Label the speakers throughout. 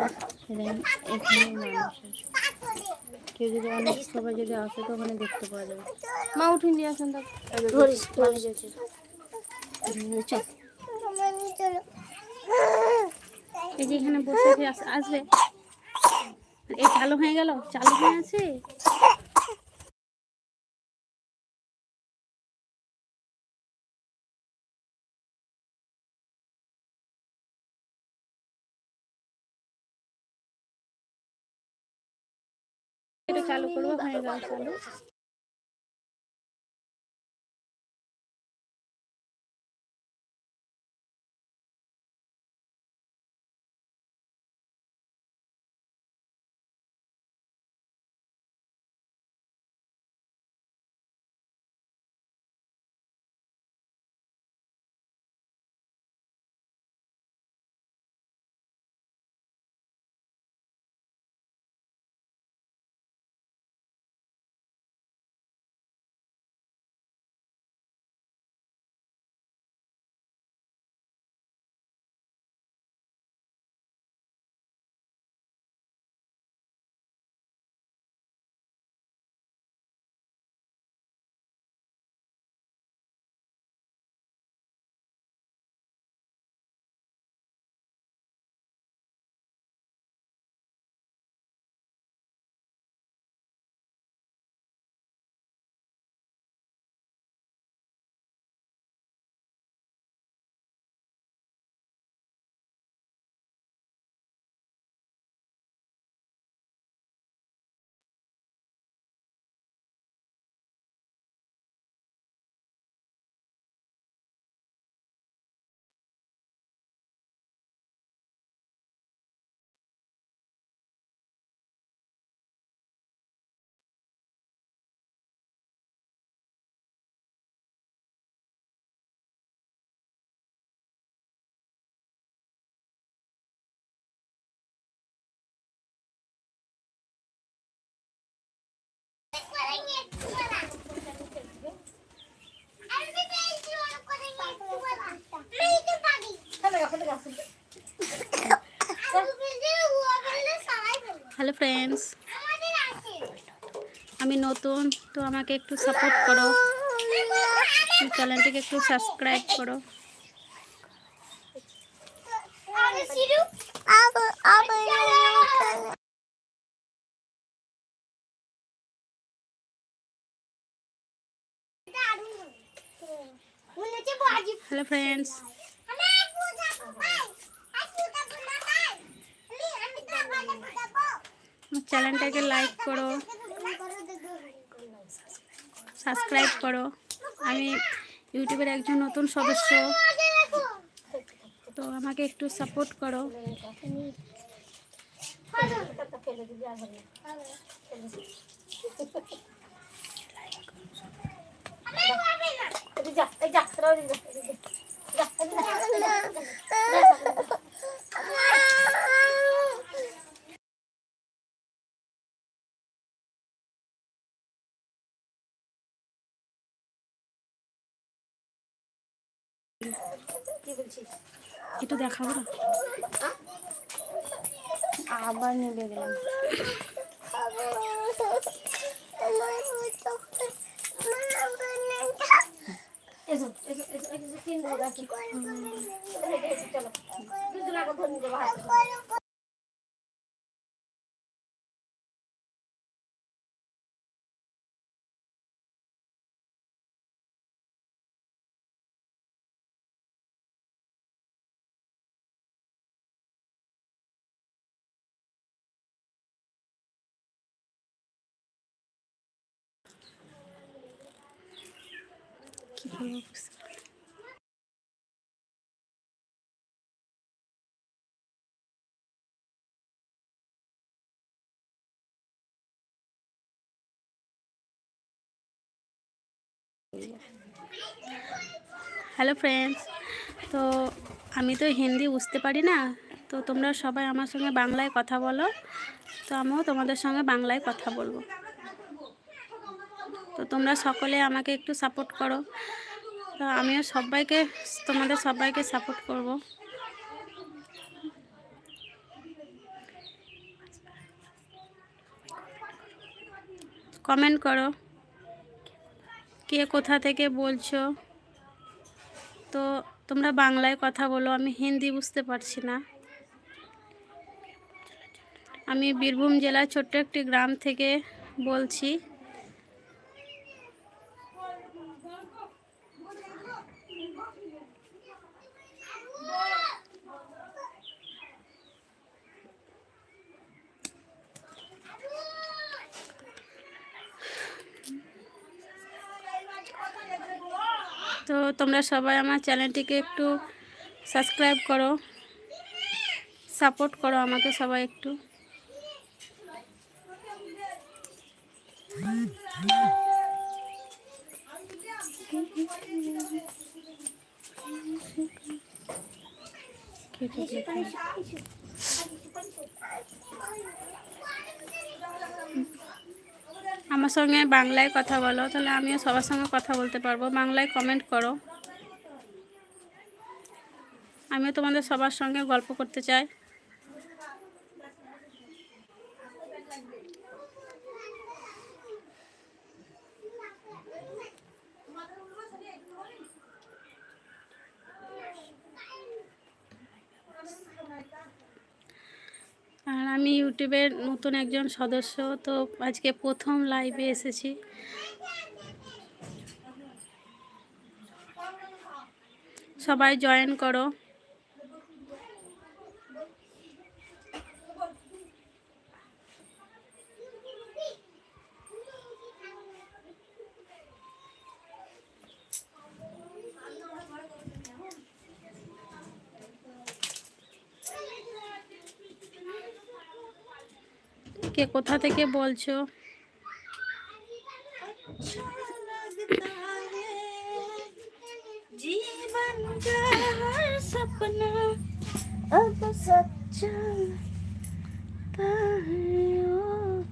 Speaker 1: এখানে কেউ যদি অনেক সবাই যদি আসে তো ওখানে দেখতে পাওয়া যাবে। মা আসেন এই যে এখানে বসে আস- আসবে। এই চালু হয়ে গেল? চালু হয়ে আছে? এটা চালু করব হয়ে গেল চালু। হ্যালো ফ্রেন্ডস আমি নতুন তো আমাকে একটু সাপোর্ট করো। চ্যানেলটিকে একটু সাবস্ক্রাইব করো। হ্যালো ফ্রেন্ডস আমার চ্যানেলটাকে লাইক করো। সাবস্ক্রাইব করো। আমি ইউটিউবের একজন নতুন সদস্য। তো আমাকে একটু সাপোর্ট করো।
Speaker 2: যা যা তোরা ওদিকে যা, এদিকে যা, এদিকে যা, এদিকে যা। কি বলছিস
Speaker 1: একটু দেখাবো না? আবার নিবে গেলাম।
Speaker 2: এসো
Speaker 1: হ্যালো ফ্রেন্ডস তো আমি তো হিন্দি বুঝতে পারি না, তো তোমরা সবাই আমার সঙ্গে বাংলায় কথা বলো, তো আমিও তোমাদের সঙ্গে বাংলায় কথা বলব। তো তোমরা সকলে আমাকে একটু সাপোর্ট করো। তো আমিও সবাইকে, তোমাদের সবাইকে সাপোর্ট করব। কমেন্ট করো। কে কোথা থেকে বলছো? তো তোমরা বাংলায় কথা বলো, আমি হিন্দি বুঝতে পারছি না। আমি বীরভূম জেলার ছোট্ট একটি গ্রাম থেকে বলছি। তো তোমরা সবাই আমার চ্যানেলটিকে একটু সাবস্ক্রাইব করো সাপোর্ট করো আমাকে সবাই একটু। আমার সঙ্গে বাংলায় কথা বলো, তাহলে আমিও সবার সঙ্গে কথা বলতে পারব। বাংলায় কমেন্ট করো। আমিও তোমাদের সবার সঙ্গে গল্প করতে চাই। আমি ইউটিউবের নতুন একজন সদস্য তো আজকে প্রথম লাইভে এসেছি। সবাই জয়েন করো। কে কোথা থেকে বলছো
Speaker 2: जीवन का हर सपना अब सच्चा लगता है ओ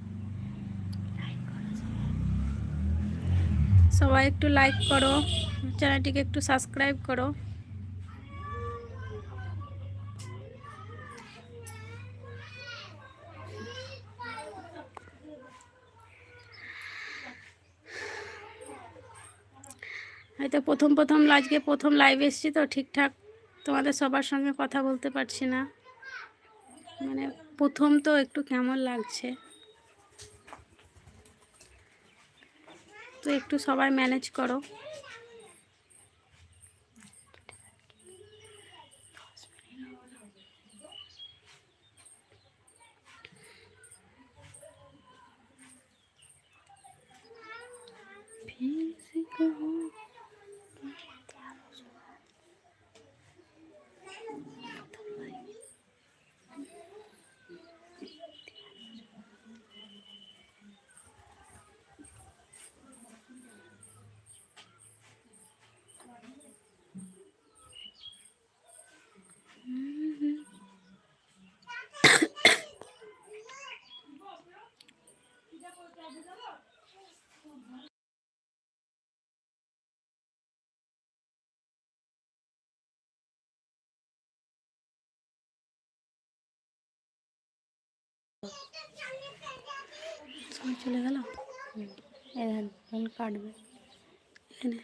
Speaker 1: সবাই একটু লাইক করো চ্যানেলটিকে একটু সাবস্ক্রাইব করো হয়তো প্রথম প্রথম আজকে প্রথম লাইভ এসছি তো ঠিকঠাক। তোমাদের সবার সঙ্গে কথা বলতে পারছি না। মানে প্রথম তো একটু কেমন লাগছে। তো একটু সবাই ম্যানেজ করো সবাই চলে গেল?
Speaker 2: এখন কাটবে।
Speaker 1: এখানে